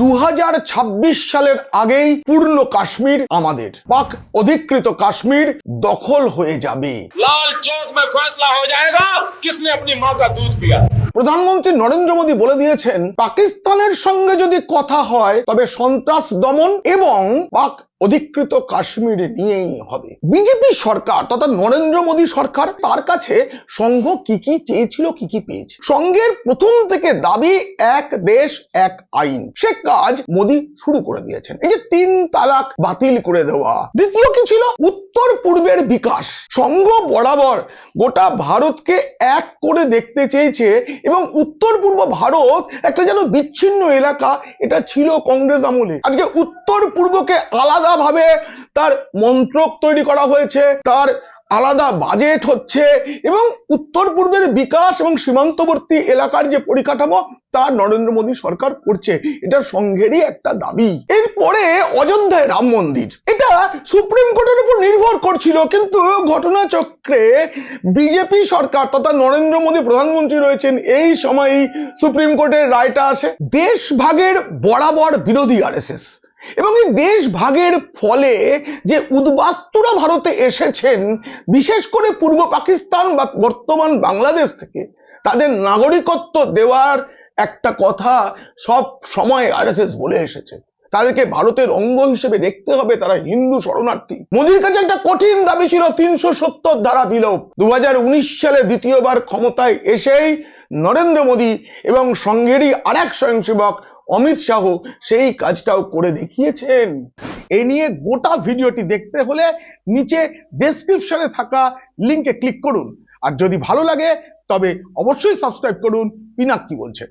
দু হাজার ছাব্বিশ সালের আগেই পূর্ণ কাশ্মীর আমাদের। পাক অধিকৃত কাশ্মীর দখল হয়ে যাবে। লাল চোখ মে ফেসলা হয়ে যায়গা কিসনে আপনি মা কা দুধ পিয়া? প্রধানমন্ত্রী নরেন্দ্র মোদী বলে দিয়েছেন, পাকিস্তানের সঙ্গে যদি কথা হয়, তবে সন্ত্রাস দমন এবং পাক অধিকৃত কাশ্মীর নিয়েই হবে। বিজেপি সরকার তথা নরেন্দ্র মোদী সরকার তার কাছে সংঘ কি কি চেয়েছিল, কি কি পেয়েছে? সংঘের প্রথম থেকে দাবি, এক দেশ, এক আইন। সে কাজ মোদী শুরু করে দিয়েছেন। এই যে তিন তালাক বাতিল করে দেওয়া, দ্বিতীয় কি ছিল? উত্তর পূর্বের বিকাশ। সংঘ বরাবর গোটা ভারতকে এক করে দেখতে চেয়েছে এবং উত্তর পূর্ব ভারত একটা যেন বিচ্ছিন্ন এলাকা, এটা ছিল কংগ্রেস আমলে। আজকে উত্তর পূর্বকে আলাদাভাবে তার মন্ত্রক তৈরি করা হয়েছে, তার আলাদা বাজেট হচ্ছে এবং উত্তর পূর্বের বিকাশ এবং সীমান্তবর্তী এলাকার যে পরিকাঠামো, তা নরেন্দ্র মোদী সরকার করছে। এটা সংঘেরই একটা দাবি। এরপরে অযোধ্যায় রাম মন্দির। এটা সুপ্রিম কোর্টের উপর নির্ভর করছিল, কিন্তু ঘটনাচক্রে বিজেপি সরকার তথা নরেন্দ্র মোদী প্রধানমন্ত্রী রয়েছেন, এই সময়ই সুপ্রিম কোর্টের রায়টা আসে। দেশ ভাগের বরাবর বিরোধী আরএসএস। এবং এই দেশ ভাগের ফলে যে উদ্বাস্তুরা ভারতে এসেছেন, বিশেষ করে পূর্ব পাকিস্তান বা বর্তমান বাংলাদেশ থেকে, তাদের নাগরিকত্ব দেওয়ার একটা কথা সব সময় আরএসএস বলে এসেছে। তাদেরকে ভারতের অঙ্গ হিসেবে দেখতে হবে, তারা হিন্দু শরণার্থী। মোদীর কাছে একটা কঠিন দাবি ছিল, তিনশো সত্তর ধারা বিলোপ। দু হাজার উনিশ সালে দ্বিতীয়বার ক্ষমতায় এসেই নরেন্দ্র মোদী এবং সঙ্গেরই আরেক স্বয়ংসেবক অমিত শাহ সেই কাজটাও করে দেখিয়েছেন। এই নিয়ে গোটা ভিডিওটি দেখতে হলে নিচে ডেসক্রিপশনে থাকা লিংকে ক্লিক করুন। আর যদি ভালো লাগে, তবে অবশ্যই সাবস্ক্রাইব করুন পিনাক কি বলছে।